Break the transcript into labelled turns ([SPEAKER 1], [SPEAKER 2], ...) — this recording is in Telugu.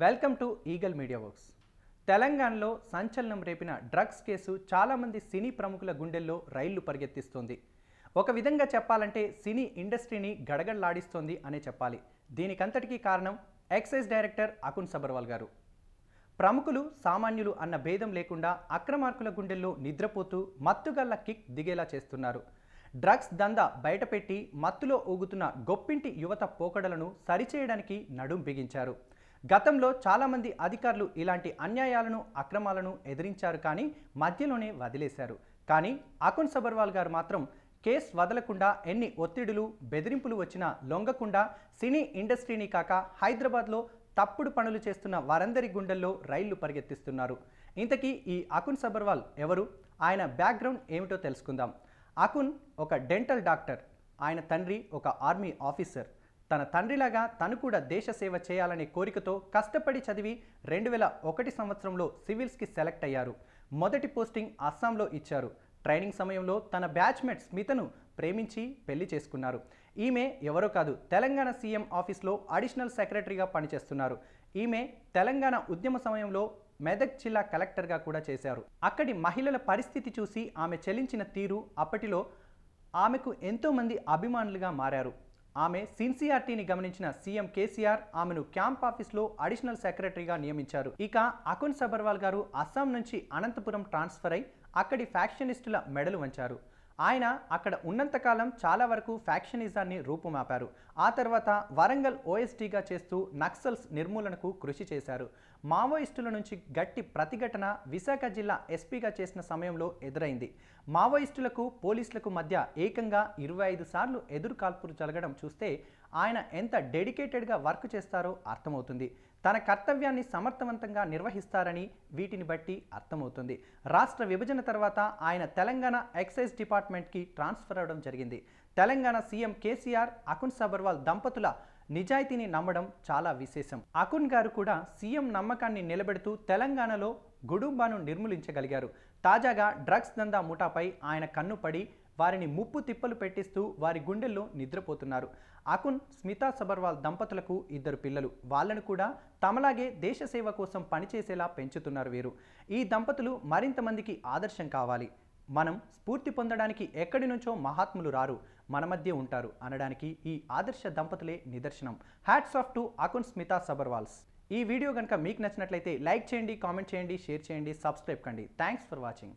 [SPEAKER 1] Welcome to eagle media works. తెలంగాణలో సంచలనం రేపిన డ్రగ్స్ కేసు చాలామంది సినీ ప్రముఖుల గుండెల్లో రైళ్ళు పరిగెత్తిస్తోంది. ఒక విధంగా చెప్పాలంటే సినీ ఇండస్ట్రీని గడగడలాడిస్తోంది అనే చెప్పాలి. దీనికంతటికీ కారణం ఎక్సైజ్ డైరెక్టర్ అకున్ సబర్వాల్ గారు. ప్రముఖులు సామాన్యులు అన్న భేదం లేకుండా అక్రమార్కుల గుండెల్లో నిద్రపోతూ మత్తుగల్ల కిక్ దిగేలా చేస్తున్నారు. డ్రగ్స్ దందా బయటపెట్టి మత్తులో ఊగుతున్న గొప్పింటి యువత పోకడలను సరిచేయడానికి నడుం బిగించారు. గతంలో చాలామంది అధికారులు ఇలాంటి అన్యాయాలను అక్రమాలను ఎదిరించారు కానీ మధ్యలోనే వదిలేశారు. కానీ అకున్ సబర్వాల్ గారు మాత్రం కేసు వదలకుండా ఎన్ని ఒత్తిడులు బెదిరింపులు వచ్చినా లొంగకుండా సినీ ఇండస్ట్రీని కాక హైదరాబాద్లో తప్పుడు పనులు చేస్తున్న వారందరి గుండెల్లో రైళ్ళు పరిగెత్తిస్తున్నారు. ఇంతకీ ఈ అకున్ సబర్వాల్ ఎవరు? ఆయన బ్యాక్గ్రౌండ్ ఏమిటో తెలుసుకుందాం. అకున్ ఒక డెంటల్ డాక్టర్. ఆయన తండ్రి ఒక ఆర్మీ ఆఫీసర్. తన తండ్రిలాగా తను కూడా దేశ సేవ చేయాలనే కోరికతో కష్టపడి చదివి రెండు వేల ఒకటి సంవత్సరంలో సివిల్స్కి సెలెక్ట్ అయ్యారు. మొదటి పోస్టింగ్ అస్సాంలో ఇచ్చారు. ట్రైనింగ్ సమయంలో తన బ్యాచ్మేట్ స్మితను ప్రేమించి పెళ్ళి చేసుకున్నారు. ఈమె ఎవరో కాదు తెలంగాణ సీఎం ఆఫీస్లో అడిషనల్ సెక్రటరీగా పనిచేస్తున్నారు. ఈమె తెలంగాణ ఉద్యమ సమయంలో మెదక్ జిల్లా కలెక్టర్గా కూడా చేశారు. అక్కడి మహిళల పరిస్థితి చూసి ఆమె చెల్లించిన తీరు అప్పటిలో ఆమెకు ఎంతోమంది అభిమానులుగా మారారు. ఆమె సిన్సియారిటీని గమనించిన సీఎం కేసీఆర్ ఆమెను క్యాంప్ ఆఫీస్లో అడిషనల్ సెక్రటరీగా నియమించారు. ఇక అకున్ సబర్వాల్ గారు అస్సాం నుంచి అనంతపురం ట్రాన్స్ఫర్ అయి అక్కడి ఫ్యాక్షనిస్టుల మెడలు వంచారు. ఆయన అక్కడ ఉన్నంతకాలం చాలా వరకు ఫ్యాక్షనిజాన్ని రూపుమాపారు. ఆ తర్వాత వరంగల్ ఓఎస్టీగా చేస్తూ నక్సల్స్ నిర్మూలనకు కృషి చేశారు. మావోయిస్టుల నుంచి గట్టి ప్రతిఘటన విశాఖ జిల్లా ఎస్పీగా చేసిన సమయంలో ఎదురైంది. మావోయిస్టులకు పోలీసులకు మధ్య ఏకంగా ఇరవై ఐదు సార్లు ఎదురు కాల్పులు జరగడం చూస్తే ఆయన ఎంత డెడికేటెడ్గా వర్క్ చేస్తారో అర్థమవుతుంది. తన కర్తవ్యాన్ని సమర్థవంతంగా నిర్వహిస్తారని వీటిని బట్టి అర్థమవుతుంది. రాష్ట్ర విభజన తర్వాత ఆయన తెలంగాణ ఎక్సైజ్ డిపార్ట్మెంట్కి ట్రాన్స్ఫర్ అవడం జరిగింది. తెలంగాణ సీఎం కేసీఆర్ అకున్ సబర్వాల్ దంపతుల నిజాయితీని నమ్మడం చాలా విశేషం. అకున్ గారు కూడా సీఎం నమ్మకాన్ని నిలబెడుతూ తెలంగాణలో గుడుంబాను నిర్మూలించగలిగారు. తాజాగా డ్రగ్స్ దందా ముఠాపై ఆయన కన్నుపడి వారిని ముప్పు తిప్పలు పెట్టిస్తూ వారి గుండెల్లో నిద్రపోతున్నారు. అకున్ స్మితా సబర్వాల్ దంపతులకు ఇద్దరు పిల్లలు. వాళ్ళను కూడా తమలాగే దేశ సేవ కోసం పనిచేసేలా పెంచుతున్నారు వీరు. ఈ దంపతులు మరింత మందికి ఆదర్శం కావాలి. మనం స్ఫూర్తి పొందడానికి ఎక్కడి నుంచో మహాత్ములు రారు. మన మధ్య ఉంటారు అనడానికి ఈ ఆదర్శ దంపతులే నిదర్శనం. Hats off to Akun Smita Sabharwals. ఈ వీడియో కనుక మీకు నచ్చినట్లయితే లైక్ చేయండి కామెంట్ చేయండి షేర్ చేయండి సబ్స్క్రైబ్ కండి. Thanks for watching